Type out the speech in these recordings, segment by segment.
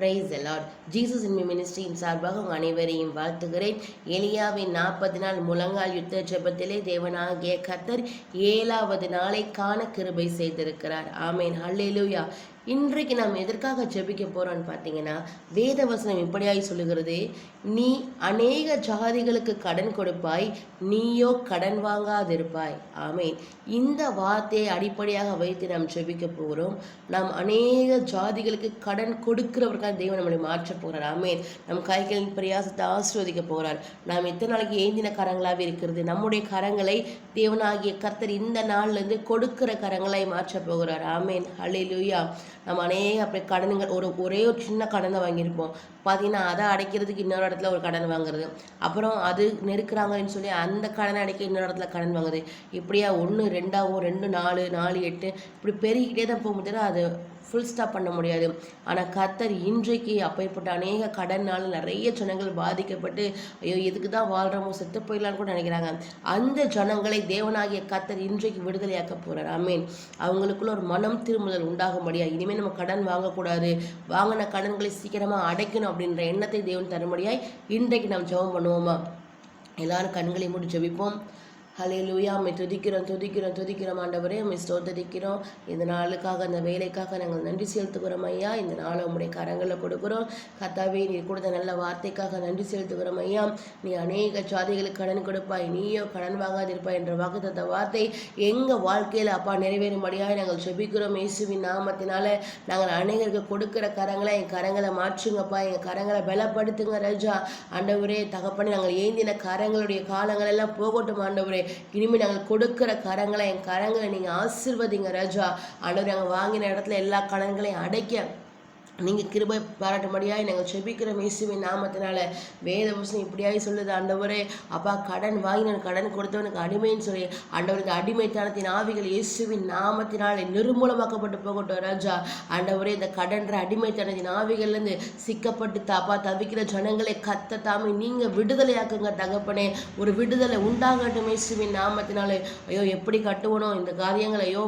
Praise the Lord Jesus in மினிஸ்ட்ரியின் சார்பாக உங்கள் அனைவரையும் வாழ்த்துகிறேன். எலியாவின் நாற்பது நாள் முழங்கால் யுத்த ஜபத்திலே தேவனாகிய கத்தர் ஏழாவது நாளை காண கிருபை செய்திருக்கிறார். ஆமேன். ஹல்லேலூயா இன்றைக்கு நாம் எதற்காக ஜெபிக்க போகிறோம்னு பார்த்தீங்கன்னா வேத வசனம் இப்படியாய் சொல்லுகிறது. நீ அநேக ஜாதிகளுக்கு கடன் கொடுப்பாய் நீயோ கடன் வாங்காதிருப்பாய். ஆமேன். இந்த வார்த்தையை அடிப்படையாக வைத்து நாம் ஜெபிக்க போகிறோம். நாம் அநேக ஜாதிகளுக்கு கடன் கொடுக்கிறவர்களாக தெய்வம் நம்மளை மாற்ற போகிறார். ஆமேன். நம் கைகளின் பிரயாசத்தை ஆசிர்வதிக்க போகிறார். நாம் எத்தனை நாளைக்கு ஏந்தின கரங்களாகவே இருக்கிறது. நம்முடைய கரங்களை தேவனாகிய கர்த்தர் இந்த நாள்லேருந்து கொடுக்கிற கரங்களை மாற்ற போகிறார். ஆமேன். ஹalleluya நம்ம அநேக அப்படி கடனுங்கள் ஒரு ஒரே ஒரு சின்ன கடனை வாங்கியிருப்போம். பார்த்தீங்கன்னா அதை அடைக்கிறதுக்கு இன்னொரு இடத்துல ஒரு கடன் வாங்குறது. அப்புறம் அது நெருக்குறாங்கன்னு சொல்லி அந்த கடனை அடைக்க இன்னொரு இடத்துல கடன் வாங்குறது. இப்படியா ஒன்று ரெண்டாகவும் ரெண்டு நாலு நாலு எட்டு இப்படி பெருகிட்டே தான் போக முடியாது அது ஃபுல் ஸ்டாப் பண்ண முடியாது. ஆனால் கத்தர் இன்றைக்கு அப்பேற்பட்ட அநேக கடனால் நிறைய ஜனங்கள் பாதிக்கப்பட்டு ஐயோ எதுக்கு தான் வாழ்கிறோமோ செத்து போயிடலான்னு கூட நினைக்கிறாங்க. அந்த ஜனங்களை தேவனாகிய கத்தர் இன்றைக்கு விடுதலையாக்க போகிறார் ஆமீன். அவங்களுக்குள்ள ஒரு மனம் திருமுதல் உண்டாகும்படியா இனிமேல் நம்ம கடன் வாங்கக்கூடாது. வாங்கின கடன்களை சீக்கிரமாக அடைக்கணும் அப்படின்ற எண்ணத்தை தேவன் தரும்படியாய் இன்றைக்கு நாம் ஜெபம் பண்ணுவோமா? எல்லாரும் கண்களை மூடி ஜெபிப்போம். ஹலே லூயா மை துதிக்கிறோம் துதிக்கிறோம் துதிக்கிறோம். ஆண்டவரே அம்மை ஸ்தோத்தரிக்கிறோம். இந்த நாளுக்காக அந்த வேலைக்காக நாங்கள் நன்றி செலுத்துகிறோம் ஐயா. இந்த நாளை உங்களுடைய கரங்களில் கொடுக்குறோம். கத்தாவே நீ கொடுத்த நல்ல வார்த்தைக்காக நன்றி செலுத்துகிறோம் ஐயா. நீ அநேக சாதிகளுக்கு கடன் கொடுப்பாய். நீயோ கடன் வாங்காதிருப்பாய் என்ற வாக்குத்த வார்த்தை எங்கள் வாழ்க்கையில் அப்பா நிறைவேறும்படியாக நாங்கள் செபிக்கிறோம் இயேசுவின் நாமத்தினால நாங்கள் அநேகருக்கு கொடுக்குற கரங்களை என் கரங்களை மாற்றுங்கப்பா. என் கரங்களை பலப்படுத்துங்க ரஜா. ஆண்டவரே தகப்பனே நாங்கள் ஏந்தின கரங்களுடைய காலங்களெல்லாம் போகட்டும் ஆண்டவரே. இனிமேல் நாங்கள் கொடுக்கிற கரங்களை என் கரங்களை நீங்கள் ஆசிர்வதிங்க ராஜா. ஆண்டவர் நாங்கள் வாங்கின இடத்துல எல்லா கடன்களையும் அடைக்க நீங்கள் கிருபை பாராட்டும்படியாய் நாங்கள் செபிக்கிறோம் இயேசுவின் நாமத்தினால. வேத வசனம் இப்படியாய் சொல்லுது ஆண்டவரே அப்பா கடன் வாங்கின கடன் கொடுத்தவனுக்கு அடிமைன்னு சொல்லி ஆண்டவருக்கு அடிமைத்தனத்தின் ஆவிகள் இயேசுவின் நாமத்தினாலே நிர்மூலமாக்கப்பட்டு போகட்டும் ராஜா. ஆண்டவரே இந்த கடன்ற அடிமைத்தனத்தின் ஆவிகள்லேருந்து சிக்கப்பட்டு தாப்பா தவிக்கிற ஜனங்களை கத்த தாமே நீங்கள் விடுதலையாக்குங்க தகப்பனே. ஒரு விடுதலை உண்டாகட்டும் இயேசுவின் நாமத்தினாலே. ஐயோ எப்படி கட்டுவனோ இந்த காரியங்களை ஐயோ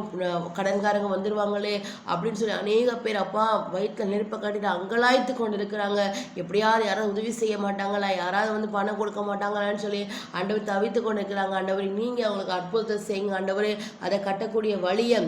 கடன்காரங்க வந்துடுவாங்களே அப்படின்னு சொல்லி அநேக பேர் அப்பா வயிற்று நெருப்பை காட்டிட்டு அங்கலாய்த்து கொண்டு இருக்கிறாங்க எப்படியாவது யாரும் உதவி செய்ய மாட்டாங்களா? யாராவது வந்து பணம் கொடுக்க மாட்டாங்களான்னு சொல்லி ஆண்டவர் தவித்து கொண்டு இருக்கிறாங்க ஆண்டவர் நீங்கள் அவங்களுக்கு அற்புதத்தை செய்யுங்க. ஆண்டவர் அதை கட்டக்கூடிய வழியை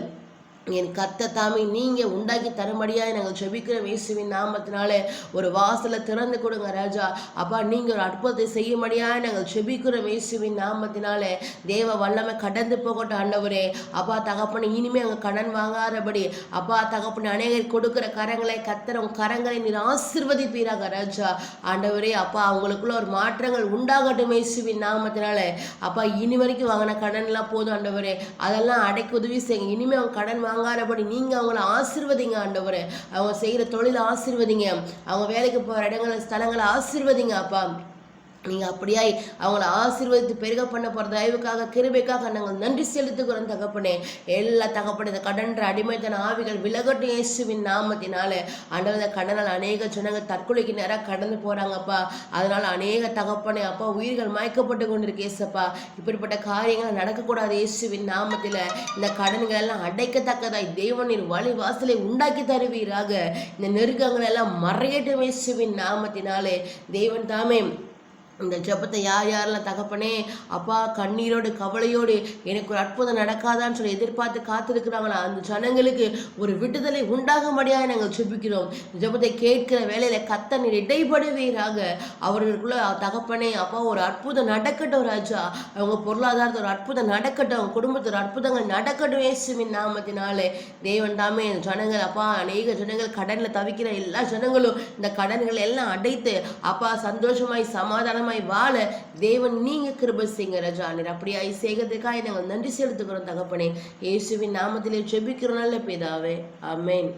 என் கத்த தாமி நீங்கள் உண்டாக்கி தரும்படியாக நாங்கள் ஜெபிக்கிறோம் இயேசுவின் நாமத்தினாலே. ஒரு வாசலை திறந்து கொடுங்க ராஜா. அப்பா நீங்கள் ஒரு அற்புதத்தை செய்யும்படியாக நாங்கள் ஜெபிக்கிறோம் இயேசுவின் நாமத்தினாலே. தேவ வல்லமை கடந்து போகட்டும் ஆண்டவரே. அப்பா தகப்பனை இனிமே அங்கே கடன் வாங்காதபடி. அப்பா தகப்பனை அநேகர் கொடுக்குற கரங்களை கத்தர கரங்களை நீர் ஆசிர்வதிப்பீராக ராஜா. ஆண்டவரே அப்பா அவங்களுக்குள்ள ஒரு மாற்றங்கள் உண்டாகட்டும் இயேசுவின் நாமத்தினாலே. அப்பா இனி வரைக்கும் வாங்கின கடன்லாம் போதும் ஆண்டவரே. அதெல்லாம் அடைக்க உதவி செய்யுங்க. இனிமே அவங்க கடன் வாங்க வாங்காதபடி நீங்க அவங்கள ஆசிர்வதிங்க ஆண்டவரே. அவங்க செய்யற தொழில் ஆசிர்வதிங்க. அவங்க வேலைக்கு போற இடங்களை ஸ்தலங்களை ஆசிர்வதிங்க அப்பா. நீங்கள் அப்படியாய் அவங்கள ஆசீர்வதித்து பெருக பண்ண போகிற தயவுக்காக கிருபைக்காக நாங்கள் நன்றி செலுத்துகிறோம் தகப்பனே. எல்லா தகப்பனே இந்த கடன்ற அடிமைத்தன ஆவிகள் விலகட்டும் இயேசுவின் நாமத்தினால. அண்டவத கடனால் அநேக ஜனங்க தற்கொலைக்கு நேராக கடந்து போகிறாங்கப்பா அதனால் அநேக தகப்பனே அப்பா உயிர்கள் மயக்கப்பட்டு கொண்டிருக்கு இயேசப்பா. இப்படிப்பட்ட காரியங்கள் நடக்கக்கூடாது இயேசுவின் நாமத்தில். இந்த கடன்கள் எல்லாம் அடைக்கத்தக்கதாய் தேவனின் வழி வாசலை உண்டாக்கி தருவீராக. இந்த நெருக்கங்கள் எல்லாம் மறையட்டும் இயேசுவின் நாமத்தினாலே. தேவன் தாமே இந்த ஜெபத்தை யார் யாரெல்லாம் தகப்பனே அப்பா கண்ணீரோடு கவலையோடு எனக்கு ஒரு அற்புதம் நடக்காதான்னு சொல்லி எதிர்பார்த்து காத்திருக்கிறாங்களா? அந்த ஜனங்களுக்கு ஒரு விடுதலை உண்டாகும்படியாக நாங்கள் சுபிக்கிறோம் இந்த ஜெபத்தை கேட்கிற வேலையில கத்த நீர் இடைபடுவீராக அவர்களுக்குள்ள தகப்பனே அப்பா ஒரு அற்புதம் நடக்கட்டும் ராஜா. அவங்க பொருளாதாரத்தை ஒரு அற்புதம் நடக்கட்டும். அவங்க குடும்பத்தில் ஒரு அற்புதங்கள் நடக்கட்டும் இயேசுவின் நாமத்தினாலே. தேவன் தாமே இந்த ஜனங்கள் அப்பா அநேக ஜனங்கள் கடனில் தவிக்கிற எல்லா ஜனங்களும் இந்த கடன்களை எல்லாம் அடைத்து அப்பா சந்தோஷமாய் சமாதானம் சமாதானமாய் வாழ தேவன் நீங்க கிருப செய்யுங்க ரஜா. நீர் அப்படியாய் செய்கிறதுக்காக நாங்கள் நன்றி செலுத்துகிறோம் தகப்பனே. இயேசுவின் நாமத்திலே ஜெபிக்கிறோம் நல்ல பிதாவே. அமேன்